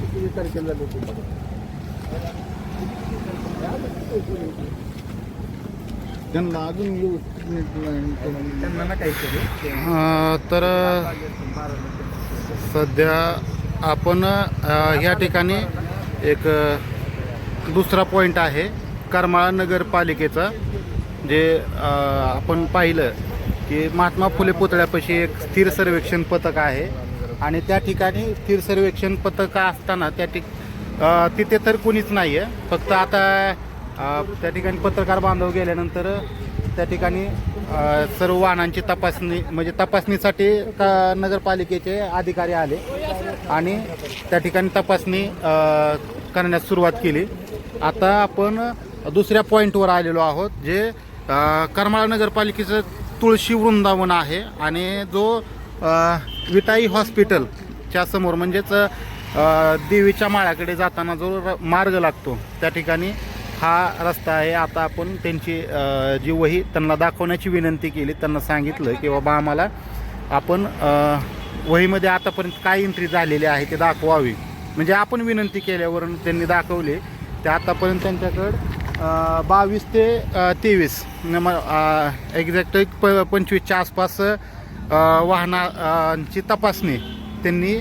किती तारखेला लोक त्यांना अजून त्यांना ना तर सध्या आपण या ठिकाणी एक दुसरा पॉईंट आहे करमाळा नगरपालिकेचा जे आपण पाहिलं की महात्मा फुले पुतळ्यापाशी एक स्थिर सर्वेक्षण पथक आहे. आणि त्या ठिकाणी स्थिर सर्वेक्षण पथक असताना त्या ठिक तिथे तर कुणीच नाही आहे फक्त आता त्या ठिकाणी पत्रकार बांधव गेल्यानंतर त्या ठिकाणी सर्व वाहनांची तपासणी म्हणजे तपासणीसाठी का नगरपालिकेचे अधिकारी आले आणि त्या ठिकाणी तपासणी करण्यास सुरुवात केली. आता आपण दुसऱ्या पॉईंटवर आलेलो आहोत जे करमाळा नगरपालिकेचं तुळशी वृंदावन आहे आणि जो विटाई हॉस्पिटलच्या समोर म्हणजेच देवीच्या माळ्याकडे जाताना जो र- मार्ग लागतो त्या ठिकाणी हा रस्ता आहे. आता आपण त्यांची जी वही त्यांना दाखवण्याची विनंती केली त्यांना सांगितलं की बाबा आम्हाला आपण वहीमध्ये आतापर्यंत काय एंट्री झालेली आहे ते दाखवावी. म्हणजे आपण विनंती केल्यावरून त्यांनी दाखवले. ते आतापर्यंत त्यांच्याकडं बावीस ते तेवीस. एक्झॅक्ट एक प पंचवीसच्या आसपास वाहनांची तपासणी त्यांनी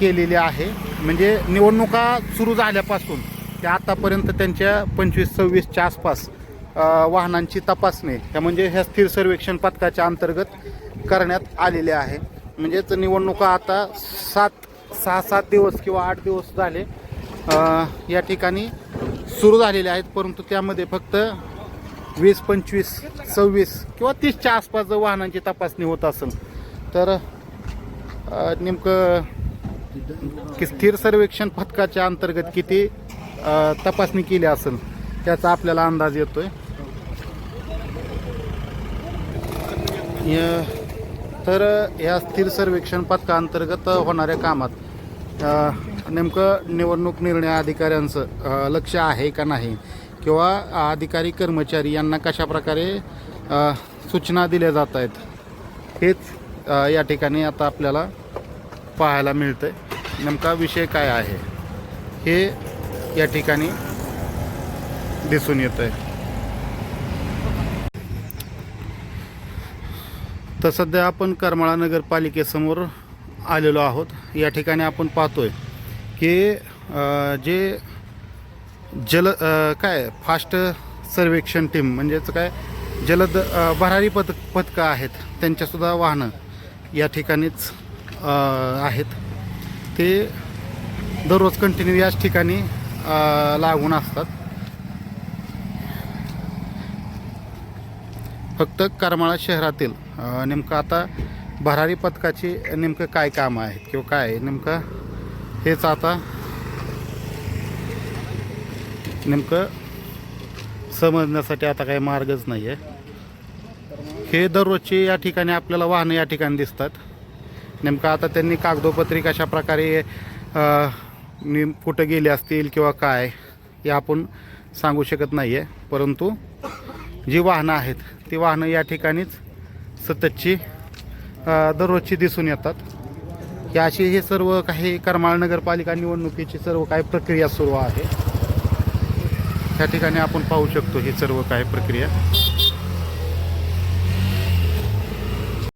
केलेली आहे. म्हणजे निवडणुका सुरू झाल्यापासून ते आतापर्यंत त्यांच्या पंचवीस सव्वीसच्या आसपास वाहनांची तपासणी त्या म्हणजे ह्या स्थिर सर्वेक्षण पथकाच्या अंतर्गत करण्यात आलेले आहे. म्हणजेच निवडणुका आता सात सहा सात दिवस किंवा आठ दिवस झाले. या ठिकाणी सुरू झालेले आहेत परंतु त्यामध्ये फक्त वीस पंचवीस सव्वीस किंवा तीसच्या आसपास जर वाहनांची तपासणी होत असेल तर नेमकं की स्थिर सर्वेक्षण पथकाच्या अंतर्गत किती तपासणी केली असेल त्याचा आपल्याला अंदाज येतोय. तर या स्थिर सर्वेक्षण पथकाअंतर्गत होणाऱ्या कामात नेमकं निवडणूक निर्णय अधिकाऱ्यांचं लक्ष आहे का नाही? किंवा अधिकारी कर्मचारी यांना कशा प्रकारे सूचना दिल्या जात आहेत? हेच या ठिकाणी आता आपल्याला पाहायला मिळतं आहे नेमका विषय काय आहे? हे या ठिकाणी दिसून येतं आहे तर सध्या आपण करमाळा नगरपालिकेसमोर आलेलो आहोत. या ठिकाणी आपण पाहतोय हे जे जल काय फास्ट सर्वेक्षण टीम म्हणजेच काय जलद भरारी पथ पथकं आहेत त्यांच्यासुद्धा वाहनं या ठिकाणीच आहेत. ते दररोज कंटिन्यू याच ठिकाणी लागून असतात. फक्त करमाळा शहरातील नेमकं आता भरारी पथकाची नेमकं काय काम आहेत किंवा काय नेमकं हेच आता नेमकं समजण्यासाठी आता काही मार्गच नाही आहे हे दररोजची या ठिकाणी आपल्याला वाहनं या ठिकाणी दिसतात. नेमकं आता त्यांनी कागदोपत्री कशा प्रकारे नेम कुठं गेले असतील किंवा काय हे आपण सांगू शकत नाही आहे परंतु जी वाहनं आहेत ती वाहनं या ठिकाणीच सततची दररोजची दिसून येतात. की अशी हे सर्व काही करमाळ नगरपालिका निवडणुकीची सर्व काही प्रक्रिया सुरू आहे. त्या ठिकाणी आपण पाहू शकतो ही सर्व काही प्रक्रिया.